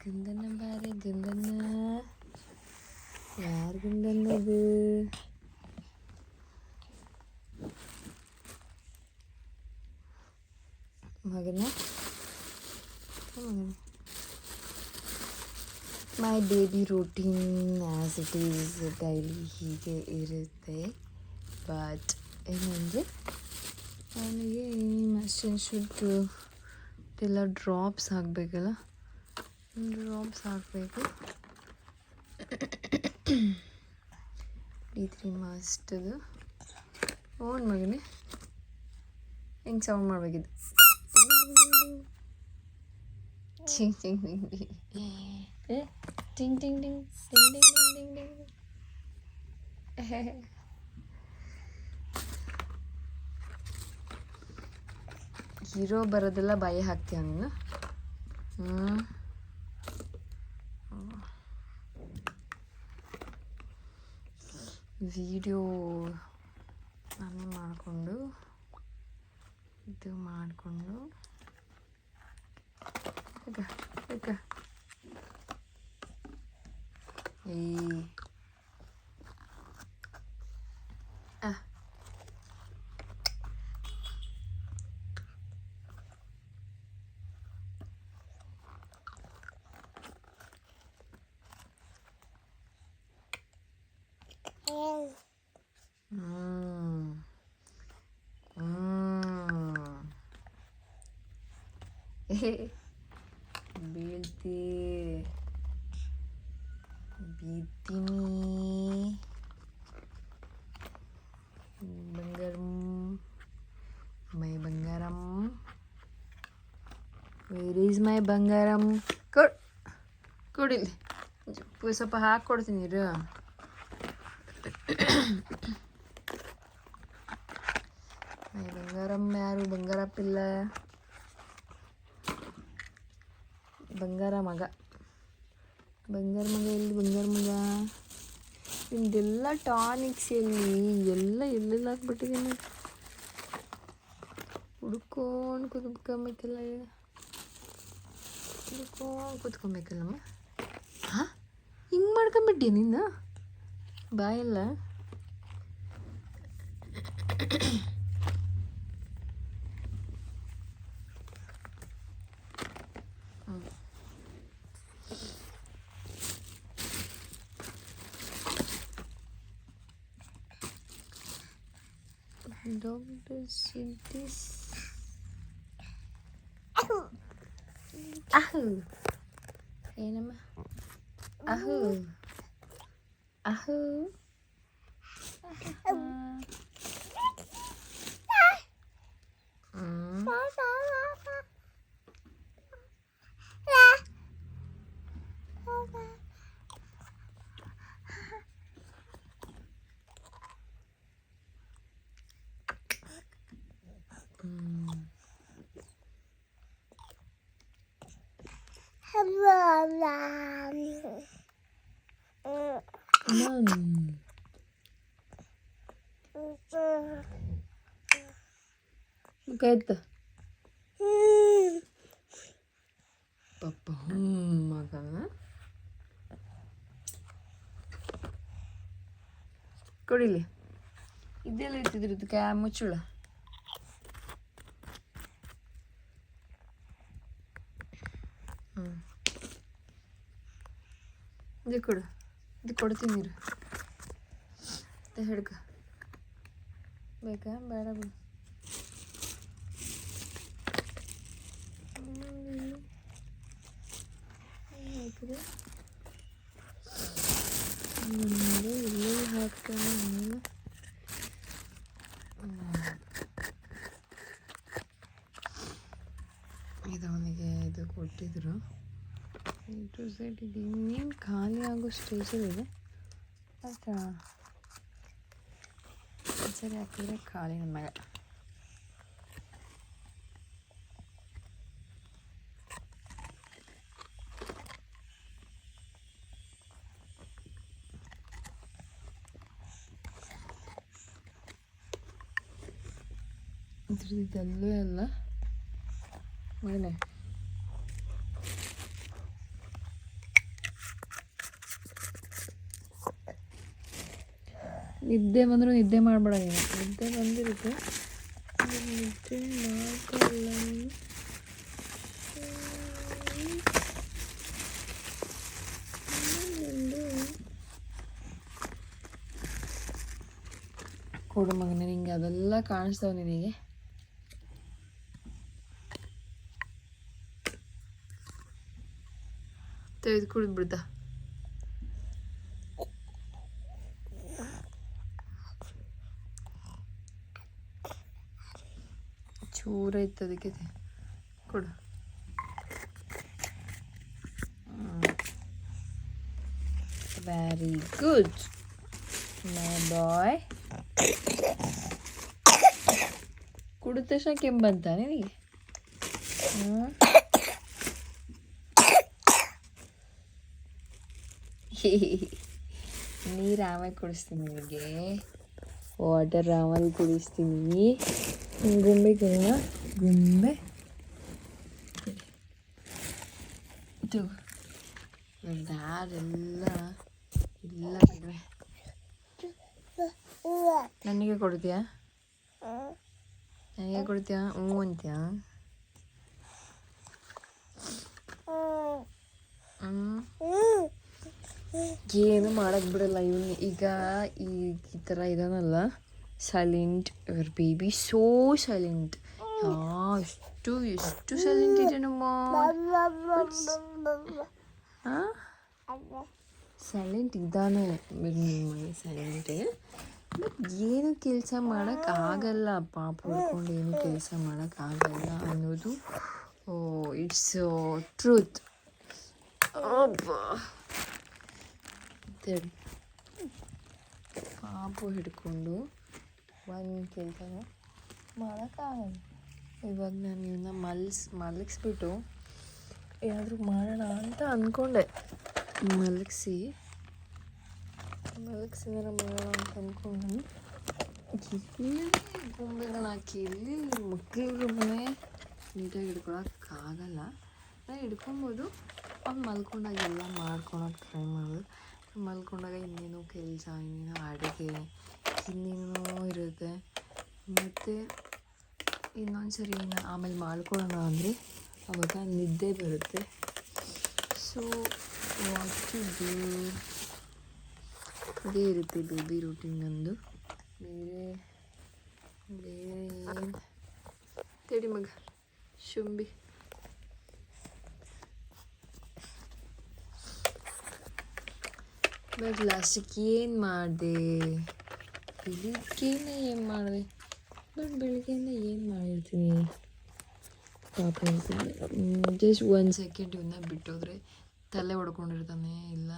குந்தனம் பாரு குந்தன யார் குந்தன் அது மகனா my daily routine as it is daily ಹೀಗೆ ಇರುತ್ತೆ ಬಟ್ ಏನಂದರೆ ಅವನಿಗೆ ಮಷಿನ್ ಶುಡ್ ಎಲ್ಲ ಡ್ರಾಪ್ಸ್ ಆಗಬೇಕಲ್ಲ ಹಾಕಬೇಕಲ್ಲ ಡ್ರಾಪ್ಸ್ ಹಾಕಬೇಕು ಡಿ ತ್ರೀ ಮಾಸ್ಟದು ಓನ್ ಮಗನೇ. ಹೆಂಗೆ ಸೌಂಡ್ ಮಾಡಬೇಕಿದ್ದು ಟಿಂಗ್ ಟಿಂಗ್ ಟಿಂಗ್ ಟಿಂಗ್ ಟಿಂಗ್ ಟಿಂಗ್ ಟಿಂಗ್ ಟಿಂಗ್ ಟಿಂಗ್. ಹೀರೋ ಬರೋದೆಲ್ಲ ಬಾಯಿ ಹಾಕ್ತೀಯ ನೀನು? ಹ್ಞೂ ವಿಡಿಯೋ ನಾನೇ ಮಾಡಿಕೊಂಡು ಇದು ಮಾಡಿಕೊಂಡು ಏ ಬೀಳ್ತಿ. ಬೀಳ್ತೀನಿ. ಬಂಗಾರಂ. ಮೈ ಬಂಗಾರಂ. ವೇರ್ ಈಸ್ ಮೈ ಬಂಗಾರಂ? ಕೊಡ್. ಕೊಡಿಲ್ಲಿ ಸ್ವಲ್ಪ ಹಾಕ್ಕೊಡ್ತೀನಿ ಇರು. ಮೈ ಬಂಗಾರಂ ಯಾರು ಬಂಗಾರ ಬಂಗಾರ ಮಗ. ಬಂಗಾರ ಮಗ ಎಲ್ಲಿ? ಬಂಗಾರ ಮಗ? ನಿಮ್ದೆಲ್ಲ ಟಾನಿಕ್ಸ್ ಎಲ್ಲಿ? ಎಲ್ಲ ಎಲ್ಲೆಲ್ಲ ಹಾಕ್ಬಿಟ್ಟಿದ್ದೀನಿ ಹುಡ್ಕೊಂಡು ಕುತ್ಕೊಬೇಕಲ್ಲ ಹುಡ್ಕೊಂಡು ಕುತ್ಕೊಬೇಕಲ್ಲಮ್ಮ? ಹಾಂ? ಹಿಂಗೆ ಮಾಡ್ಕೊಂಬಿಟ್ಟಿ ನಿನ್ನ ಬಾಯಲ್ಲ? Dr. Sidis. Ahu. Ayan naman. Ahu. Ahu. Mm. Hello, itu? Mommy. Look at the. Papa, hmm, itu duduk kayak muncul. ಇದು ಕೊಡು. ಇದು ಕೊಡ್ತೀನಿ ನೀರು ಹಿಡ್ಕ ಬೇಕಾ? ಬೇಡ ಬಿಡು. ಮುಂದೆ ಇಲ್ಲಿ ಹಾಕ್ತಾನೆ ಇದು ಅವನಿಗೆ ಇದು ಕೊಟ್ಟಿದ್ರು. ಟು ಸೆಟ್ ಇದು ಇನ್ನೇನು ಖಾಲಿ ಆಗೋ ಸ್ಟೇಜಲ್ಲಿದೆ ಬಟ್ ಸರಿ ಹಾಕಿದ್ರೆ ಖಾಲಿ ನಮ್ಮ ಮಗ ಇದ್ರದ್ದಲ್ಲೂ ಅಲ್ಲ ಮಗನೇ ನಿದ್ದೆ ಬಂದರೂ ನಿದ್ದೆ ಮಾಡಬೇಡ ನೀನು ನಿದ್ದೆ ಬಂದಿರುತ್ತೆ. ನಿದ್ದೆ ಮಾಡಲ್ಲ ಕೊಡು ಮಗನೇ, ನಿಂಗೆ ಅದೆಲ್ಲ ಕಾಣಿಸ್ತಾವ ನಿನಗೆ. ತೆಗೆದು ಕುಡಿದು ಚೂರ ಇತ್ತು ಅದಕ್ಕೆ ತೆ- ಕೊಡು ವೆರಿ ಗುಡ್ ಮೈ ಬಾಯ್ ಕುಡಿದ ತಕ್ಷಣ ಕೆಮ್ಮು ಬಂತ ನಿನಗೆ ಹ್ಮ್? ನೀರು ಆಮೇಲೆ ಕುಡಿಸ್ತೀನಿ ನಿನಗೆ ವಾಟರ್ ಆಮೇಲೆ ಕುಡಿಸ್ತೀನಿ ಗುಂಬೆ ಕೊಡೋಣ ಗುಂಬೆ ಇದು ದಾರೆಲ್ಲ ಇಲ್ಲ ಬಿಡ್ವೆ ನನಗೆ ಕೊಡ್ತೀಯಾ ನನಗೆ ಕೊಡ್ತೀಯಾ ಹ್ಞೂ ಅಂತೀಯಾ ಹ್ಞೂ ಏನು ಮಾಡಕ್ ಬಿಡಲ್ಲ ಇವನು. ಈಗ ಈ ಈ ಥರ ಇದಾನಲ್ಲ silent your baby so silent ಎಷ್ಟು ಎಷ್ಟು ಸೈಲೆಂಟ್ ಇದೆ ನಮ್ಮ ಸೈಲೆಂಟ್ ಇದ್ದಾನೆ. ಸೈಲೆಂಟ್ ಏನು ಕೆಲಸ ಮಾಡಕ್ ಆಗಲ್ಲ. ಪಾಪ ಹುಡ್ಕೊಂಡು ಏನು ಕೆಲಸ ಮಾಡಕ್ ಆಗಲ್ಲ ಅನ್ನೋದು ಇಟ್ಸ್ ಟ್ರೂತ್ ತಡಿ ಪಾಪು ಹಿಡ್ಕೊಂಡು ಒಂದು ಕೆಲಸನ ಮಾಡೋಕ್ಕಾಗಲ್ಲ. ಇವಾಗ ನಾನು ಇವನ್ನ ಮಲ್ಸ್, ಮಲಗಿಸ್ಬಿಟ್ಟು ಏನಾದರೂ ಮಾಡೋಣ ಅಂತ ಅಂದ್ಕೊಂಡೆ. ಮಲಗಿಸಿ, ಮಲಗಿಸಿದಾರ ಮಾಡೋಣ ಅಂತ ಅಂದ್ಕೊಂಡು. ಇಲ್ಲಿ ಗೊಂಬೆಗಳು ಹಾಕಿ, ಇಲ್ಲಿ ಮಕ್ಕಳಿಗೆ ಮನೆ ನೀಟಾಗಿ ಹಿಡ್ಕೊಳಕ್ಕಾಗಲ್ಲ. ನಾನು ಹಿಡ್ಕೊಬೋದು. ಅವ್ನು ಮಲ್ಕೊಂಡಾಗೆಲ್ಲ ಮಾಡ್ಕೊಳಕ್ಕೆ ಟ್ರೈ ಮಾಡೋದು ಮಲ್ಕೊಂಡಾಗ ಇನ್ನೇನೋ ಕೆಲಸ, ಇನ್ನೇನೋ ಅಡುಗೆ, ಇನ್ನೇನೋ ಇರುತ್ತೆ. ಮತ್ತು ಇನ್ನೊಂದು ಸರಿ ಇನ್ನು ಆಮೇಲೆ ಮಾಡ್ಕೊಳ್ಳೋಣ ಅಂದರೆ ಅವಾಗ ನಿದ್ದೆ ಬರುತ್ತೆ. ಸೊ ಡೂ ಅದೇ ಇರುತ್ತೆ ಬೇಬಿ ರೂಟೀನ್ ನಂದು. ಬೇರೆ ಬೇರೆ ಏನು? ಮಗ, ಶುಂಬಿ. ಬಟ್ ಲಾಸ್ಟಿಗೆ ಏನು ಮಾಡಿದೆ? ಬೆಳಿಗ್ಗೆನೇ ಏನು ಮಾಡಿದೆ? ಬಟ್ ಬೆಳಿಗ್ಗೆಯಿಂದ ಏನು ಮಾಡಿರ್ತೀನಿ? ಪಾಪ ಜಸ್ಟ್ ಒಂದು ಸೆಕೆಂಡ್ ಇವನ್ನ ಬಿಟ್ಟೋದ್ರೆ ತಲೆ ಹೊಡ್ಕೊಂಡಿರ್ತಾನೆ, ಇಲ್ಲ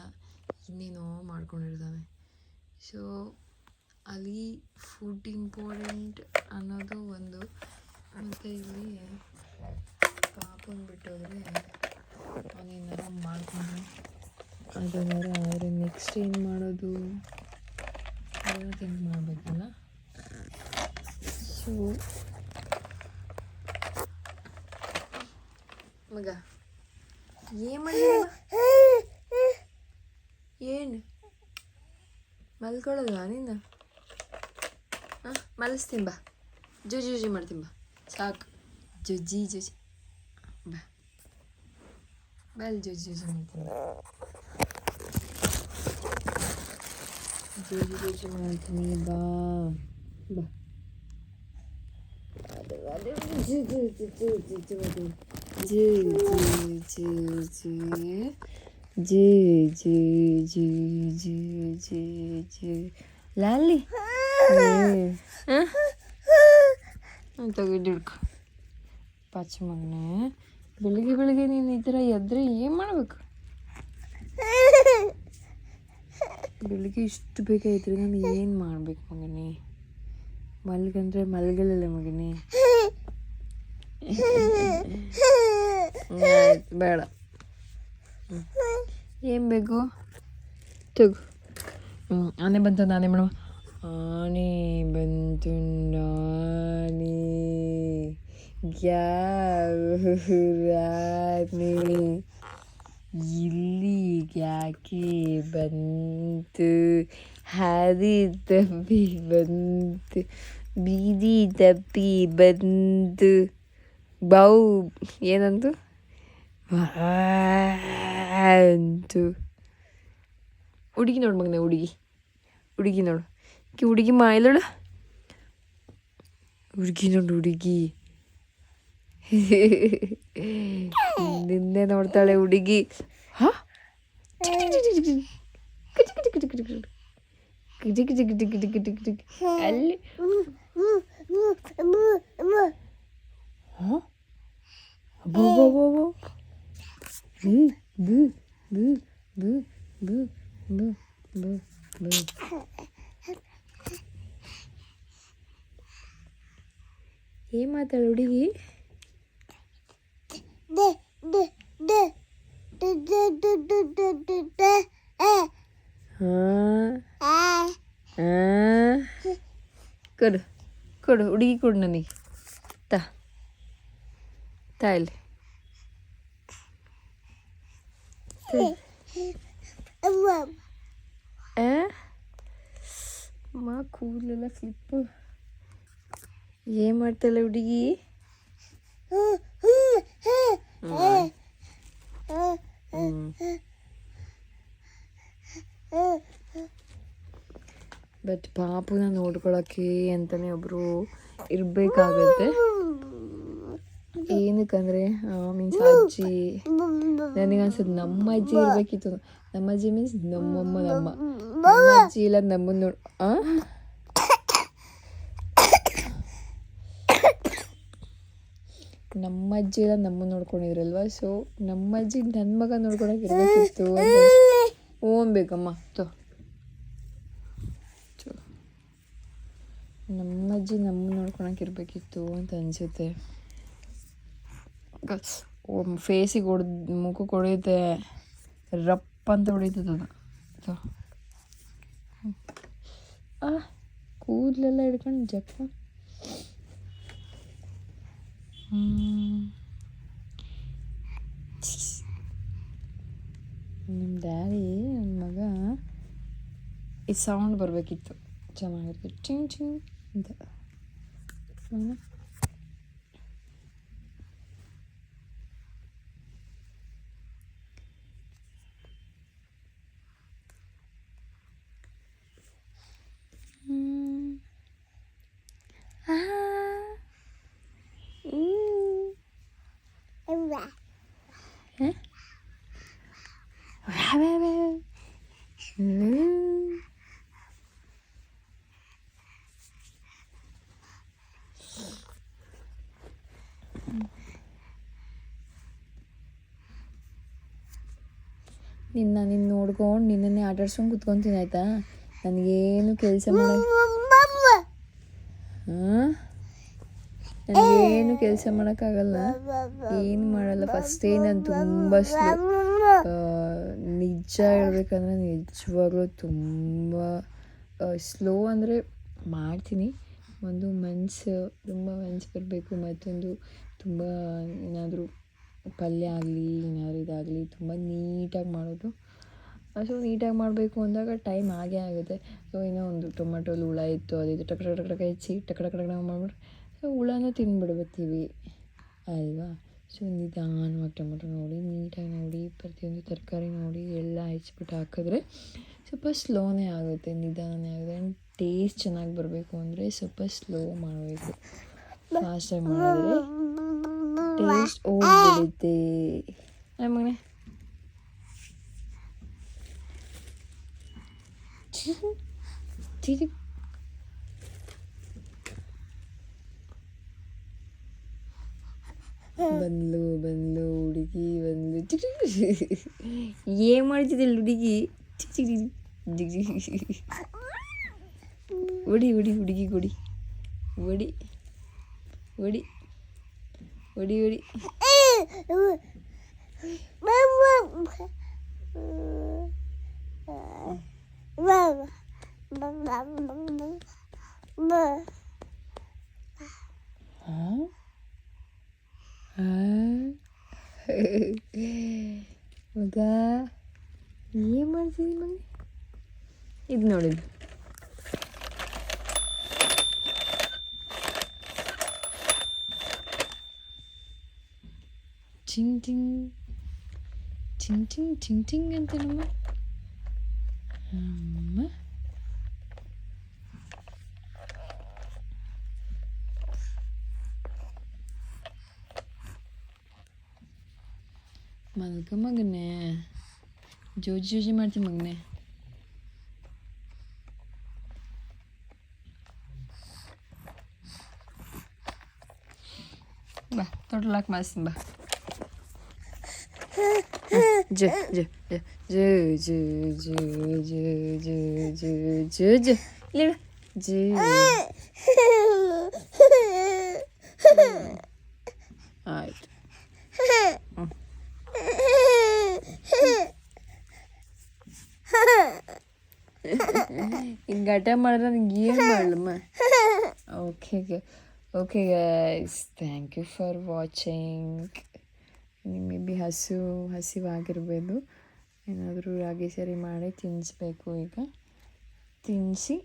ಇನ್ನೇನೋ ಮಾಡ್ಕೊಂಡಿರ್ತಾನೆ. ಸೊ ಅಲ್ಲಿ ಫುಡ್ ಇಂಪಾರ್ಟೆಂಟ್ ಅನ್ನೋದು ಒಂದು ಮತ್ತು ಇಲ್ಲಿ ಪಾಪನ ಬಿಟ್ಟೋದ್ರೆ ಅವನೇನಾರ ಮಾಡ್ಕೊಂಡ್ರೆ. ಅದನ್ನಾರ ಆದರೆ ನೆಕ್ಸ್ಟ್ ಏನು ಮಾಡೋದು? ಥಿಂಕ್ ಮಾಡಬೇಕಲ್ಲ? ಸೊ ಮಗ, ಏನು ಮಲ್ಕೊಳ್ಳೋದು ನೀನು ಹಾಂ, ಮಲಸ್ತೀನಿ ಬಾ. ಜುಜಿ ಜುಜಿ ಮಾಡ್ತೀನಿ ಬಾ. ಸಾಕು. ಜುಜಿ ಜುಜಿ. ಬಾ. ಬಲ್ ಜುಜಿ ಜುಜಿ ಮಾಡ್ತೀನಿ. చేసి చేసి మాత్రమే బా బా లాలి ತೆಗೆದಿಡ್ಕ ಪಚ್ಚ ಮಗನೆ ಬೆಳಿಗ್ಗೆ ಬೆಳಿಗ್ಗೆ ನೀನು ಈ ಥರ ಎದ್ರೆ ಏನು ಮಾಡ್ಬೇಕು ಬೆಳಿಗ್ಗೆ ಇಷ್ಟು ಬೇಕಾಯ್ತು ನಾನು ಏನು ಮಾಡಬೇಕು ಮಗನೇ? ಮಲ್ಗಂದ್ರೆ ಮಲ್ಗಲಿಲ್ಲ ಮಗನೇ. ಬೇಡ. ಏನು ಬೇಕು? ತಗೋ. ಆನೆ ಬಂತು ನಾನೇ ಮೇಡಮ್ ಆನೆ ಬಂತು ನಾನೇ ಗ್ಯಾ ಇಲ್ಲಿ ಯಾಕೆ ಬಂತು ಹಾದಿ ತಪ್ಪಿ ಬಂತು ಬೀದಿ ತಪ್ಪಿ ಬಂತು ಬೌ ಏನಂತು ಅಂತು ಹುಡುಗಿ ನೋಡು ಮಗನೆ ಹುಡುಗಿ ಹುಡುಗಿ ನೋಡು ಕಿ ಹುಡುಗಿ ಮಾಯಲೋಳ ಹುಡುಗಿ ನೋಡು ಹುಡುಗಿ ನಿನ್ನೆ ನೋಡ್ತಾಳೆ ಹುಡುಗಿ ಹಾ ಅಲ್ಲಿ ಹಾ ಅಬ್ಬಬ್ಬಬ್ಬಬ್ಬ. ಬು, ಬು, ಬು, ಬು, ಬು, ಬು, ಬು, ಬು. ಏನ್ ಮಾತಾಡ ಹುಡುಗಿ ಹಾ ಹಾ ಕೊಡು ಕೊಡು ಹುಡುಗಿ ಕೊಡು ನನಗೆ ತಾ ತಾ ಇಲ್ಲಿ ಆ? ಮಾ ಕೂದಲೆಲ್ಲ ಸ್ಲಿಪ್ಪು ಏನ್ ಮಾಡ್ತಾಳೆ ಹುಡುಗಿ ಬಟ್ ಪಾಪುನ ನೋಡ್ಕೊಳಕ್ಕೆ ಅಂತಾನೆ ಒಬ್ರು ಇರ್ಬೇಕಾಗತ್ತೆ. ಏನಕ್ಕಂದ್ರೆ ಮೀನ್ಸ್ ಅಜ್ಜಿ ನನಗೆ ಅನ್ಸುತ್ತೆ ನಮ್ಮ ಅಜ್ಜಿ ಇರ್ಬೇಕಿತ್ತು. ನಮ್ಮ ಅಜ್ಜಿ ಮೀನ್ಸ್ ನಮ್ಮಮ್ಮ, ನಮ್ಮ. ನಮ್ಮ ಅಜ್ಜಿ ಇಲ್ಲ ನಮ್ಮನ್ನ ನೋಡ್ ನಮ್ಮ ಅಜ್ಜಿ ಎಲ್ಲ ನಮ್ಮ ನೋಡ್ಕೊಂಡಿದ್ರಲ್ವಾ? ಸೊ ನಮ್ಮ ಅಜ್ಜಿ ನನ್ನ ಮಗ ನೋಡ್ಕೊಳಕ್ ಇರ್ಬೇಕಿತ್ತು ಅಂತ. ಓನ್ಬೇಕಮ್ಮ ತೋ. ನಮ್ಮಜ್ಜಿ ನಮ್ಮ ಅಜ್ಜಿ ನಮ್ಮ ನೋಡ್ಕೊಳಕ್ ಇರ್ಬೇಕಿತ್ತು ಅಂತ ಅನ್ಸುತ್ತೆ. ಫೇಸಿಗೆ ಹೊಡೆದ್ ಮುಖಕ್ಕೆ ಹೊಡೆಯುತ್ತೆ ರಪ್ಪ ಅಂತ ಹೊಡೀತದ ಕೂದಲೆಲ್ಲ ಹಿಡ್ಕೊಂಡು ಜಪ್ಪ. ನಿಮ್ಮ ಡ್ಯಾಡಿ ನನ್ನ ಮಗ ಈ ಸೌಂಡ್ ಬರಬೇಕಿತ್ತು ಚೆನ್ನಾಗಿರುತ್ತೆ ಚಿಂಗ್ ಚಿಂಗ್ ಅಂತ ನಿನ್ನ ನಿನ್ನ ನೋಡ್ಕೊಂಡು ನಿನ್ನನ್ನೇ ಆಟಾಡ್ಸ್ಕೊಂಡು ಕುತ್ಕೊಂತೀನಿ ಆಯ್ತಾ ನನಗೇನು ಕೆಲಸ ಮಾಡೋ ನನಗೇನು ಕೆಲಸ ಮಾಡೋಕ್ಕಾಗಲ್ಲ. ಏನು ಮಾಡಲ್ಲ. ಫಸ್ಟೇ ನಾನು ತುಂಬ ನಿಜ ಹೇಳ್ಬೇಕಂದ್ರೆ ನಿಜವಾಗ್ಲೂ ತುಂಬ ಸ್ಲೋ ಅಂದರೆ ಮಾಡ್ತೀನಿ. ಒಂದು ಮನ್ಸು, ತುಂಬ ಮನ್ಸು ಬರಬೇಕು ಮತ್ತೊಂದು ತುಂಬ ಏನಾದರೂ ಪಲ್ಯ ಆಗಲಿ ಏನಾದ್ರು ಇದಾಗಲಿ ತುಂಬ ನೀಟಾಗಿ ಮಾಡೋದು. ಸೊ ನೀಟಾಗಿ ಮಾಡಬೇಕು ಅಂದಾಗ ಟೈಮ್ ಆಗೇ ಆಗುತ್ತೆ. ಸೊ ಏನೋ ಒಂದು ಟೊಮೆಟೊಲಿ ಹುಳ ಇತ್ತು ಅದಿತ್ತು ಟಕ್ ಟಕ ಟಕ್ ಹೆಚ್ಚಿ ಟಕ ಟಕ್ ಟಕ್ ಮಾಡ್ಬಿಟ್ರೆ ಸೊ, ಹುಳನೂ ತಿಂದುಬಿಡ್ಬತ್ತೀವಿ ಅಲ್ವಾ? ಸೊ, ನಿಧಾನವಾಗಿ ಟೊಮೆಟೊ ನೋಡಿ, ನೀಟಾಗಿ ನೋಡಿ, ಪ್ರತಿಯೊಂದು ತರಕಾರಿ ನೋಡಿ, ಎಲ್ಲ ಹೆಚ್ಚಿಬಿಟ್ಟು ಹಾಕಿದ್ರೆ ಸ್ವಲ್ಪ ಸ್ಲೋನೇ ಆಗುತ್ತೆ, ನಿಧಾನನೇ ಆಗುತ್ತೆ. ಆ್ಯಂಡ್ ಟೇಸ್ಟ್ ಚೆನ್ನಾಗಿ ಬರಬೇಕು ಅಂದರೆ ಸ್ವಲ್ಪ ಸ್ಲೋ ಮಾಡಬೇಕು. ಫಾಸ್ಟಾಗಿ ಮಾಡಿದ್ರೆ ಟೇಸ್ಟ್ ಹೋಗ್ಬಿಡುತ್ತೆ ಮಗನೇ ಚಿರಿ ಬಂದ್ಲು ಬಂದ್ಲು ಹುಡುಗಿ ಬಂದ್ಲು ಚಿಕ್ ಚಿಕ್ ಏನ್ ಮಾಡ್ತಿದ್ದಿಲ್ಲ ಹುಡುಗಿ ಚಿಕ್ ಚಿಕ್ ಚಿಕ್ ಚಿಕ್ ಚಿಕ್ ಚಿಕ್. ಹೊಡಿ ಹೊಡಿ ಹುಡುಗಿ ಹೊಡಿ ಹೊಡಿ ಹೊಡಿ ಹೊಡಿ ಹೊಡಿ ಹಾ ಹಾ ಮಗ ಏನು ಮಾಡ್ತಿದ್ದಿ ಮಗ ಇದು ನೋಡಿದ್ದು 징징 징징 징징 흔드는 뭐? 음, 뭐? 말? 엄마? 맑게 먹네 조지조지 말지 먹네 봐, 또르락 말씀 봐 ಜ ಜ ಜ ಜ ಜ ಜ ಜ ಜ ಜ ಜ ಇಲ್ಲಿ ಜ ಆಯ್ತು ಈಗ ಗಟ ಮಾಡಿದ್ರೆ ನನಗೆ ಏನು ಮಾಡಲಮ್ಮ okay okay guys thank you for watching ನಿಮಗೆ ಬಿ ಹಸು, ಹಸಿವಾಗಿರ್ಬೋದು. ಏನಾದರೂ ರಾಗಿ ಸರಿ ಮಾಡಿ ತಿನ್ನಿಸ್ಬೇಕು ಈಗ. ತಿನ್ನಿಸಿ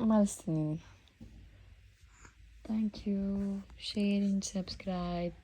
ಮಲಸ್ತೀನಿ thank you share in subscribe